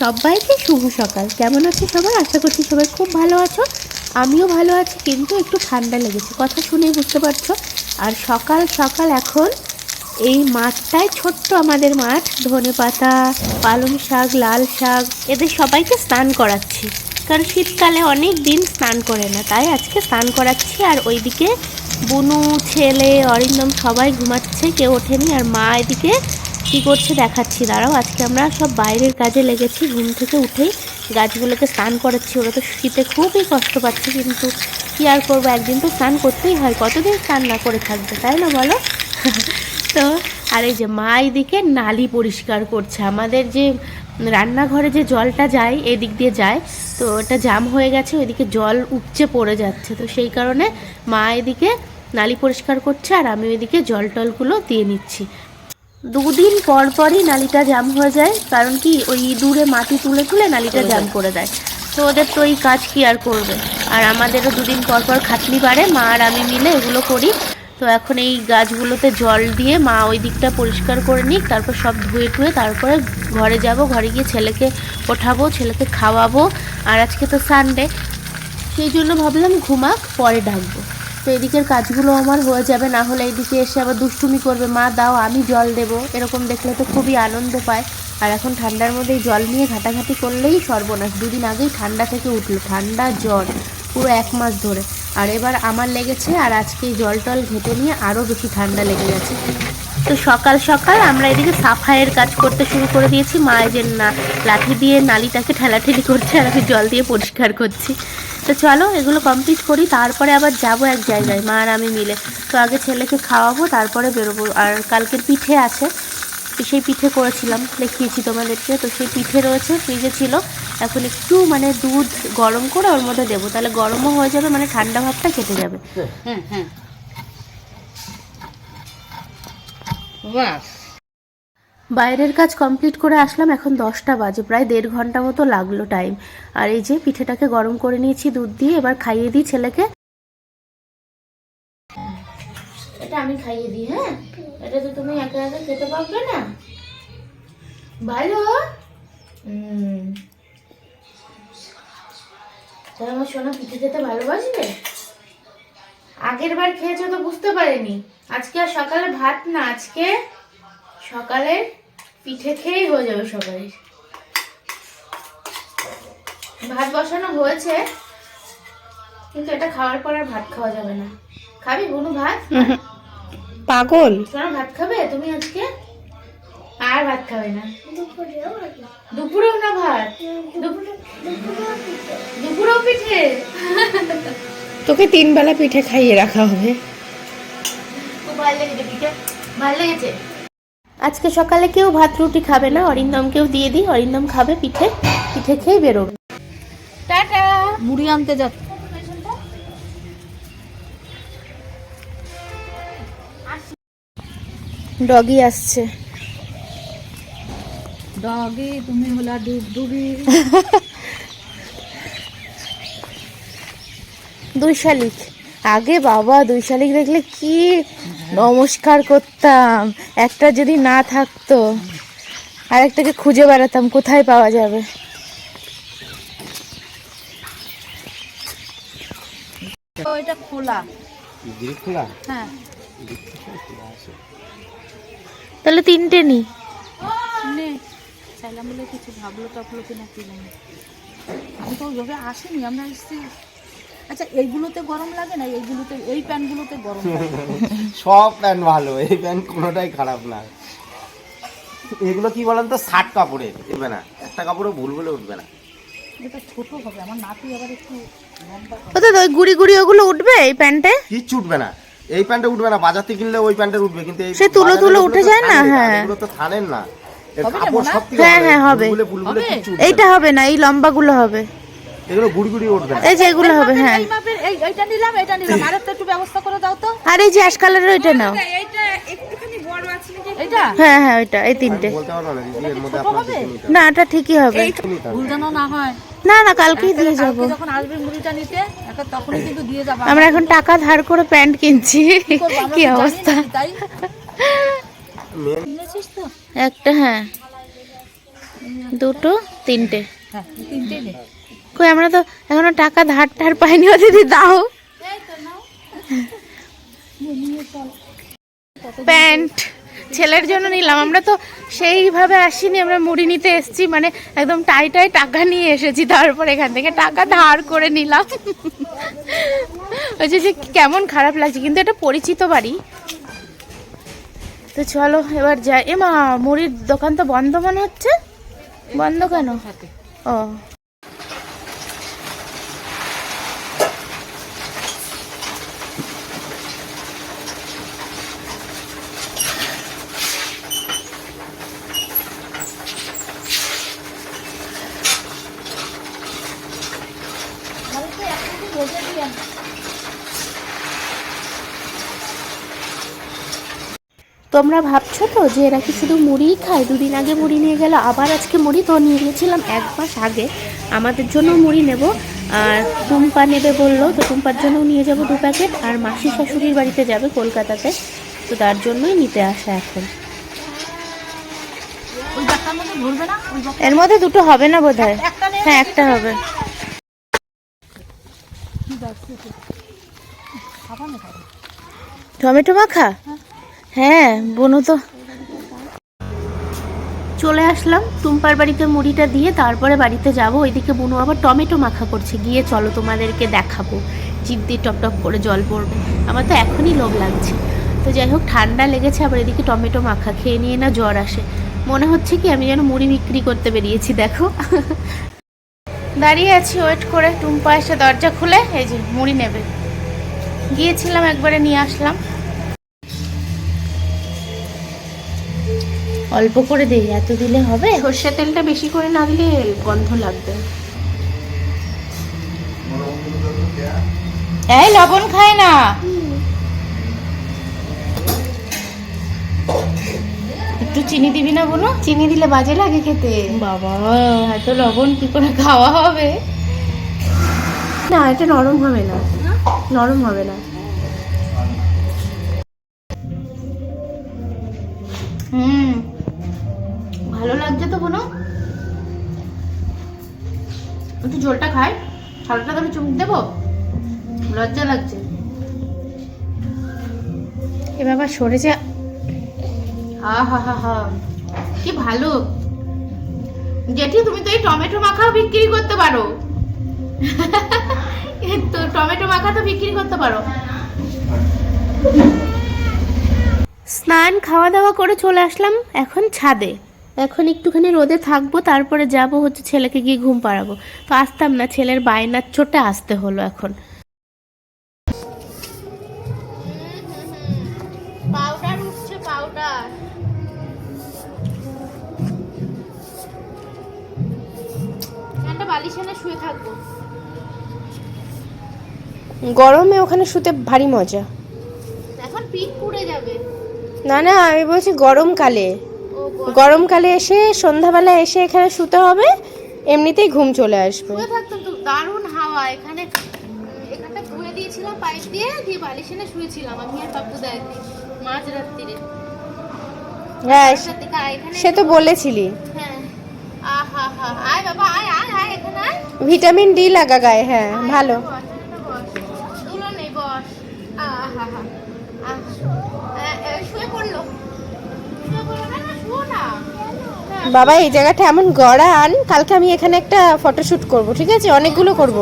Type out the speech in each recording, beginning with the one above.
সবাইকে শুভ সকাল। কেমন আছে সবাই? আশা করছি সবাই খুব ভালো আছো। আমিও ভালো আছি, কিন্তু একটু ঠান্ডা লেগেছে। কথা শুনেই বুঝতে পারছ। আর সকাল সকাল এখন এই মাঠটায় ছোট্ট আমাদের মাঠ। ধনে পাতা, পালং শাক, লাল শাক, এদের সবাইকে স্নান করাচ্ছি। কারণ শীতকালে অনেক দিন স্নান করে না। তাই আজকে স্নান করাচ্ছি। আর ওইদিকে বুনু, ছেলে, অরিন্দম সবাই ঘুমাচ্ছে। কেউ ওঠেনি। আর মা এদিকে কি করছে দেখাচ্ছি? দাঁড়াও, আজকে আমরা সব বাইরের কাজে লেগেছি। ঘুম থেকে উঠেই গাছগুলোকে স্নান করাচ্ছি। ওরা তো শীতে খুবই কষ্ট পাচ্ছে, কিন্তু কি আর করব? একদিন তো স্নান করতেই হয়, কতদিন স্নান না করে থাকবে, তাই না বলো? তো, আর এই যে মা এদিকে নালি পরিষ্কার করছে। আমাদের যে রান্নাঘরে যে জলটা যায়, এদিক দিয়ে যায়, তো ওটা জাম হয়ে গেছে, ওইদিকে জল উপচে পড়ে যাচ্ছে। তো সেই কারণে মা এদিকে নালি পরিষ্কার করছে, আর আমি ওইদিকে জল টলগুলো দিয়ে নিচ্ছি। দুদিন পর পরই নালিটা জাম হয়ে যায় কারণ কি ওই ইঁদুরে মাটি তুলে তুলে নালিটা জাম করে দেয়। তো ওদের তো এই কাজ কি আর করবে? আর আমাদেরও দুদিন পর পর খাটনি বাড়ে মা আর আমি মিলে এগুলো করি। তো এখন এই গাছগুলোতে জল দিয়ে মা ওই দিকটা পরিষ্কার করে নিক তারপর সব ধুয়ে টুয়ে তারপরে ঘরে যাব। ঘরে গিয়ে ছেলেকে ওঠাবো ছেলেকে খাওয়াবো। আর আজকে তো সানডে সেই জন্য ভাবলাম ঘুমাক পরে ডাকবো। তো এদিকের কাজগুলো আমার হয়ে যাবে, না হলে এদিকে এসে আবার দুষ্টুমি করবে। মা, দাও, আমি জল দেবো। এরকম দেখলে তো খুবই আনন্দ পায়। আর এখন ঠান্ডার মধ্যে জল নিয়ে ঘাটাঘাটি করলেই সর্বনাশ। দুদিন আগেই ঠান্ডা থেকে উঠল, ঠান্ডা জ্বর পুরো এক মাস ধরে। আর এবার আমার লেগেছে, আর আজকে জল টল ঘেটে নিয়ে আরও বেশি ঠান্ডা লেগে গেছে। তো সকাল সকাল আমরা এদিকে সাফাইয়ের কাজ করতে শুরু করে দিয়েছি। মা যে না, লাঠি দিয়ে নালিটাকে ঠেলাঠেলি করছে, আর আমি জল দিয়ে পরিষ্কার করছি। তো চলো এগুলো কমপ্লিট করি, তারপরে আবার যাব এক জায়গায়, মা আর আমি মিলে। তো আগে ছেলেকে খাওয়াবো, তারপরে বেরোবো। আর কালকের পিঠে আছে, তো সেই পিঠে করেছিলাম, দেখিয়েছি তোমাদেরকে। তো সেই পিঠে রয়েছে, ফ্রিজে ছিল। এখন একটু মানে দুধ গরম করে ওর মধ্যে দেবো। তাহলে গরমও হয়ে যাবে মানে ঠান্ডা ভাবটা কেটে যাবে। হ্যাঁ বাস বাইরের কাজ কমপ্লিট করে আসলাম, এখন দশটা বাজে, প্রায় দেড় ঘণ্টা মতো লাগল টাইম আর এই যে পিঠেটাকে গরম করে নিয়েছি, দুধ দিয়ে এবার খাইয়ে দিই ছেলেকে। এটা আমি খাইয়ে দিই হ্যাঁ? এটা তো তুমি একা একা খেতে পারবে না। ভালো তাহলে আমার সোনা পিঠে খেতে ভালোবাসবে? আগের বার খেয়েছো তো বুঝতে পারিনি। আজকে আর সকালে ভাত না, আজকে সকালে পিঠে খেয়েই হয়ে যাবে সবাই। ভাত বসানো হয়েছে কিন্তু এটা খাওয়ার পর আর ভাত খাওয়া যাবে না। খাবি বুনু ভাত? পাগল। তোমার ভাত খাবে? তুমি আজকে? আর ভাত খাবে না। দুপুরেও না ভাত? দুপুরে দুপুরেও পিঠে? তোকে তিন বেলা পিঠে খাইয়ে রাখা হবে। খুব ভালো লেগেছে পিঠে। ভালো লেগেছে? আজকে সকালে কেউ ভাত রুটি খাবে না অরিন্দমকেও দিয়ে দিই অরিন্দম খাবে পিঠে পিঠে খেয়ে বেরোবে। টাটা। মুড়ি আনতে যা। ডগি আসছে। ডগে তুমি হলা ডুব ডুবি। দুই শালিক। আগে বাবা দুই শালিক দেখলে কি নমস্কার করতাম। একটা যদি না থাকতো আর একটাকে খুঁজে বেড়াতাম কোথায় পাওয়া যাবে? ওইটা খোলা। খোলা? হ্যাঁ। তাহলে তিনটে নি। নে। চাইলাম বলে কিছু ভাবলো টাবলো কিনা কি জানি। আমি তো ওইভাবে আসিনি আমরা এসছি আচ্ছা এইগুলোতে গরম লাগে না? এইগুলোতে এই প্যান্টগুলোতে গরম লাগে? সব প্যান্ট ভালো এই প্যান্ট কোনোটাই খারাপ না। এগুলো কি বলেন তো ষাট কাপড়ের উঠবে না। একটা কাপড়ও ভুল বলে উঠবে না। এটা ছোট হবে আমার নাতি আবার একটু লম্বা ওই গুড়ি গুড়ি ওগুলো উঠবে এই প্যান্টে? কিচ্ছু উঠবে না। এই প্যান্টে উঠবে না বাজার থেকে কিনলে ওই প্যান্টের উঠবে কিন্তু সে তুলো বাজারের তুলো উঠে যায় না, হ্যাঁ। এগুলো তো থানেন না। হ্যাঁ, হ্যাঁ, হবে। এইটা হবে না এই লম্বাগুলো হবে। এগুলো গুড়ি গুড়ি উঠবে এই যে এগুলো হবে হ্যাঁ। এই মাপের এই এইটা নিলাম এটা নিলাম। আর একটু ব্যবস্থা করে দাও তো। আর এই যে অ্যাশ কালারের ওইটা নাও। এইটা হ্যাঁ হ্যাঁ ওইটা এই তিনটে। বলতে না দিদি এর মধ্যে আপনার হবে? দেখে নিতে না এটা ঠিকই হবে। ভুল যেন না হয়। না না কালকেই দিয়ে কালকে যাব যখন আসবে মুড়িটা নিতে এখন তখনই কিন্তু দিয়ে যাব। আমরা এখন টাকা ধার করে প্যান্ট কিনছি। কি অবস্থা? মেন একটা হ্যাঁ। দুটো তিনটে। হ্যাঁ নে কই আমরা তো এখনও টাকা ধার টার পাইনি ও দিদি দাও। প্যান্ট ছেলের জন্য নিলাম। আমরা তো সেইভাবে আসিনি আমরা মুড়ি নিতে এসেছি মানে একদম টাই টাই টাকা নিয়ে এসেছি তারপর এখান থেকে টাকা ধার করে নিলাম। হচ্ছে যে কেমন খারাপ লাগছে কিন্তু এটা পরিচিত বাড়ি। তো চলো এবার যাই। এ মা মুড়ির দোকান তো বন্ধ মনে হচ্ছে? বন্ধ কেন? ও। তোমরা ভাবছ তো যে এরা কি শুধু মুড়িই খায়? দুদিন আগে মুড়ি নিয়ে গেল আবার আজকে মুড়ি তো নিয়ে গেছিলাম এক মাস আগে। আমাদের জন্য মুড়ি নেব। আর টুম্পা নেবে বলল তো টুম্পার জন্যও নিয়ে যাব দু প্যাকেট। আর মাসি শাশুড়ির বাড়িতে যাবে কলকাতাতে। তো তার জন্যই নিতে আসা এখন। এর মধ্যে দুটো হবে না বোধ হয় হ্যাঁ একটা হবে। টমেটো মাখা? হ্যাঁ। বোনো তো। চলে আসলাম, টুম্পার বাড়িতে মুড়িটা দিয়ে তারপরে বাড়িতে যাব। ওইদিকে বুনু আবার টমেটো মাখা করছে। গিয়ে চলো তোমাদেরকে দেখাবো। জিভ দিয়ে টপ টপ করে জল পড়বে। আমার তো এখনই লোভ লাগছে। তো যাই হোক, ঠান্ডা লেগেছে, আবার এদিকে টমেটো মাখা খেয়ে নিয়ে না জ্বর আসে। মনে হচ্ছে কি আমি যেন মুড়ি বিক্রি করতে বেরিয়েছি, দেখো। দাঁড়িয়ে আছি, ওয়েট করে। টুম্পা এসে দরজা খুলে, এই যে মুড়ি নেবে। গিয়েছিলাম, একবারে নিয়ে আসলাম। অল্প করে দিই এত দিলে হবে? সর্ষের তেলটা বেশি করে না দিলে গন্ধ লাগবে। এই লবণ খায় না। একটু চিনি দিবি না বোনো? চিনি দিলে বাজে লাগে খেতে। বাবা এত লবণ কি করে খাওয়া হবে? না এটা নরম হবে না। নরম হবে না। হুম। ভালো লাগছে তো কোনো? একটু ঝোলটা খাই। হালকা করে চুমুক দেবো? লজ্জা লাগছে। এ বাবা সরেছে হা হা হা হা। কি ভালো। জেঠি তুমি তো এই টমেটো মাখাও বিক্রি করতে পারো। তো টমেটো মাখা তো বিক্রি করতে পারো। স্নান খাওয়া দাওয়া করে চলে আসলাম এখন ছাদে। এখন একটুখানি রোদে থাকব তারপরে যাব হচ্ছে ছেলেকে গিয়ে ঘুম পাড়াবো। তো আসতাম না ছেলের বায়নার চোটে আসতে হলো এখন। পাউডার উঠছে পাউডার। ফ্যানটা শুয়ে থাকব। গরমে ওখানে শুতে ভারী মজা। এখন পিঠ পুড়ে যাবে। না না আমি বলছি গরমকালে। গরমকালে এসে সন্ধ্যাবেলা এসে এখানে শুতে হবে এমনিতেই ঘুম চলে আসবে। শুয়ে থাকতাম তো দারুণ হাওয়া এখানে এখানটা ধুয়ে দিয়েছিলাম পাইপ দিয়ে দিয়ে বালিশে না শুয়েছিলাম আমি আর বাবু দেয়নি মাঝ রাত্রিরে হ্যাঁ সে তো বলেছিলি। হ্যাঁ ভিটামিন ডি লাগা গায়ে হ্যাঁ ভালো বস, এখানে বস। তুলো নেই বস আহা হা আহ, এ, এ, শুয়ে পড়ল শুয়ে পড়ল না না শুয়ো না হ্যাঁ, বাবা এই জায়গাটা এমন গড়ান কালকে আমি এখানে একটা ফটোশুট করব ঠিক আছে? অনেকগুলো করব।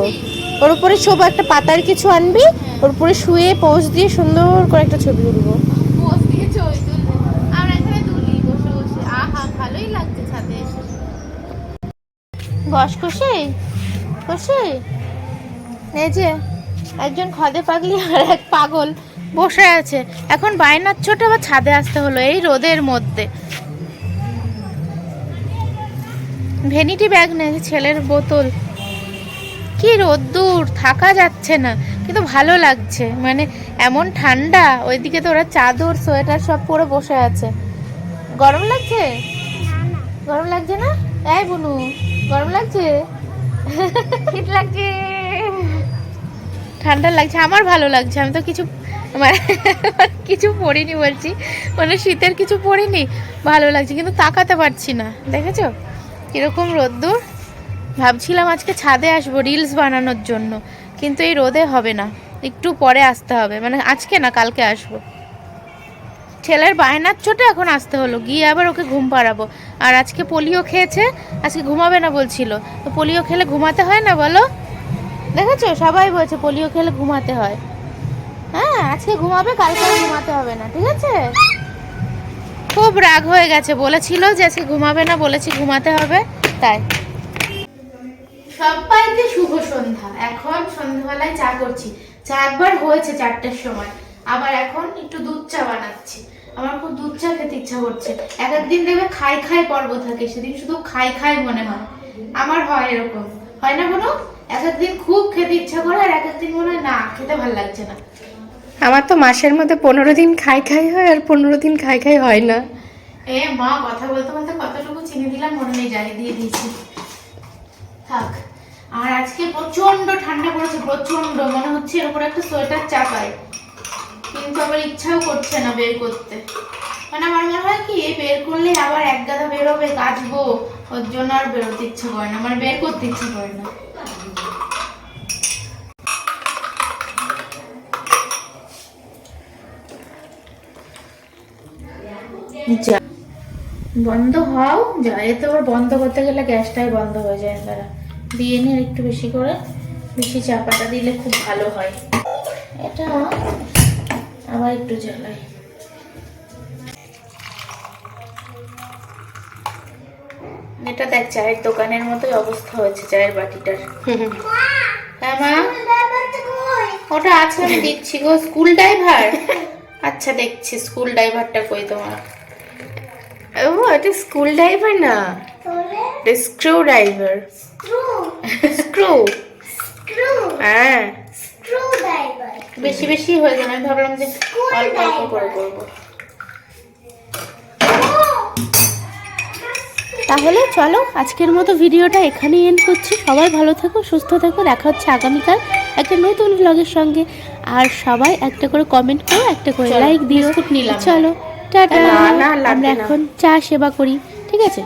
ওর উপরে শোবো একটা পাতার কিছু আনবি ওর উপরে শুয়ে পোজ দিয়ে সুন্দর করে একটা ছবি তুলবো। বস খুশি খুশি এই যে একজন খদে পাগলি আর এক পাগল বসে আছে। এখন বায়নার ছোট আবার ছাদে আসতে হলো এই রোদের মধ্যে। ভেনিটি ব্যাগ নেই ছেলের বোতল। কি রোদ্দুর থাকা যাচ্ছে না কিন্তু ভালো লাগছে। মানে এমন ঠান্ডা ওইদিকে তো ওরা চাদর সোয়েটার সব পরে বসে আছে। গরম লাগছে? গরম লাগছে না? এই বুনু গরম লাগছে? শীত লাগছে। ঠান্ডা লাগছে আমার ভালো লাগছে আমি তো কিছু মানে কিছু পরিনি বলছি। মানে শীতের কিছু পরিনি ভালো লাগছে কিন্তু তাকাতে পারছি না দেখেছ? কীরকম রোদ্দুর? ভাবছিলাম আজকে ছাদে আসব রিলস বানানোর জন্য। কিন্তু এই রোদে হবে না। একটু পরে আসতে হবে। মানে আজকে না, কালকে আসব। ছেলের বায়নার চোটে এখন আসতে হলো। গিয়ে আবার ওকে ঘুম পাড়াবো। আর আজকে পোলিও খেয়েছে। আজকে ঘুমাবে না বলছিল। তো পোলিও খেলে ঘুমাতে হয় না বলো? দেখেছ? সবাই বলছে পোলিও খেলে ঘুমাতে হয়। হ্যাঁ আজকে ঘুমাবে, কালকে ঘুমাতে হবে না। ঠিক আছে? খুব রাগ হয়ে গেছে। বলেছিল যে আজকে ঘুমাবে না, বলেছি ঘুমাতে হবে, তাই। সবাইকে শুভ সন্ধ্যা। এখন সন্ধ্যাবেলায় চা করছি। চা একবার হয়েছে চারটের সময়। আবার এখন একটু দুধ চা বানাচ্ছি। আমার খুব দুধ চা খেতে ইচ্ছা করছে। এক একদিন দেখবে খাই খাই পর্ব থাকে, সেদিন শুধু খাই খাই মনে হয়। আমার হয় এরকম। হয় না বলো? এক একদিন খুব খেতে ইচ্ছা করে আর এক একদিন মনে হয় না, খেতে ভালো লাগছে না। আমার তো মাসের মধ্যে পনেরো দিন খাই খাই হয় আর পনেরো দিন খাই খাই হয় না। এ মা, কথা বলতে বলতে কতটুকু চিনি দিলাম, মনে নেই, জানি দিয়ে দিয়েছি। থাক, আর আজকে প্রচণ্ড ঠান্ডা পড়েছে প্রচণ্ড মনে হচ্ছে এর উপরে একটা সোয়েটার চাপায় কিন্তু আবার ইচ্ছাও করছে না বের করতে। মানে আমার মনে হয় কি বের করলে আবার এক গাদা বেরোবে, কাচবো, ওর জন্য আর বেরোতে ইচ্ছে করে না মানে বের করতে ইচ্ছে করে না। যা বন্ধ হও যা এ তো বন্ধ করতে গেলে গ্যাসটাই বন্ধ হয়ে যায় দাঁড়া দিয়ে নিয়ে একটু বেশি করে। বেশি চাপাটা দিলে খুব ভালো হয়। এটা আবার একটু জ্বালাই। এটা দেখ, চায়ের দোকানের মতোই অবস্থা হয়েছে চায়ের বাটিটার। হ্যাঁ মা? ওটা আছে, আমি দিচ্ছি গো। School driver? আচ্ছা দেখছি। স্কুল ড্রাইভারটা কই তোমার? ও এটা স্কুল ড্রাইভার না? এটা স্ক্রু ড্রাইভার স্ক্রু হ্যাঁ। বেশি বেশি হয়ে যাবে আমি ভাবলাম যে অল্প অল্প করে করব। তাহলে চলো আজকের মতো ভিডিওটা এখানেই এন্ড করছি। সবাই ভালো থেকো সুস্থ থেকো দেখা হচ্ছে আগামীকাল একটা নতুন ব্লগের সঙ্গে। আর সবাই একটা করে কমেন্ট করো একটা করে লাইক দিও। চলো। টাটা। আমরা এখন চা সেবা করি ঠিক আছে?